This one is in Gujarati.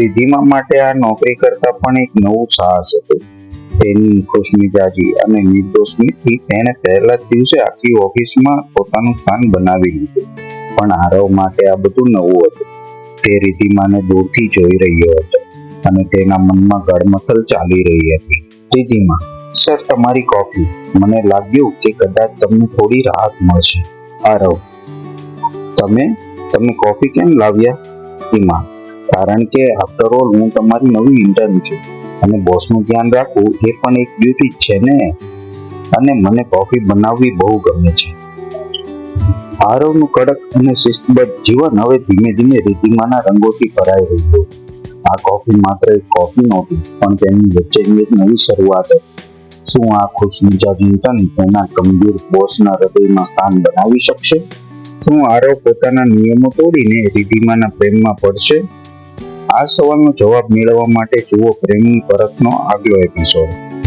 રિદ્ધિમા માટે આ નોકરી કરતા પણ એક નવું સાહસ હતું. તેની ખુશમિજાજી અને નિર્દોષનીથી તેણે પહેલા જ દિવસે આખી ઓફિસમાં પોતાનું સ્થાન બનાવી લીધું. પણ આરવ માટે આ બધું નવું હતું. તે રિદ્ધિમાને દૂરથી જોઈ રહ્યો હતો અને તેના મનમાં ગડમથલ ચાલી રહી હતી. રિદ્ધિમા સર, તમારી કોફી. મને લાગ્યું કે કદાચ તમને થોડી રાહત મળશે. આરવ તમે? તમે કોફી કેમ લાવ્યા? હિમા કારણ કે આફ્ટર ઓલ હું તમારી નવી ઇન્ટર્ન છું. અને બોસનું ધ્યાન રાખવું એ પણ એક ડ્યુટી છે ને. અને મને કોફી બનાવવી બહુ ગમે છે. આરવનું કડક અને શિસ્તબદ્ધ જીવન હવે ધીમે ધીમે રીતિમાના રંગોથી ભરાઈ રહ્યું આ કોફી માત્ર એક કોફી નહોતી, પણ તેની વચ્ચેની એક નવી શરૂઆત હતી. શું આ ખુશ મિજાજ ઇન્ટર્ન તેના ગંભીર બોસના હૃદયમાં સ્થાન બનાવી શકશે? શું આરવ પોતાના નિયમો તોડીને રીધિમાના પ્રેમમાં પડશે? આ સવાલનો જવાબ મેળવવા માટે જુઓ પ્રેમની પરખનો આગલો એપિસોડ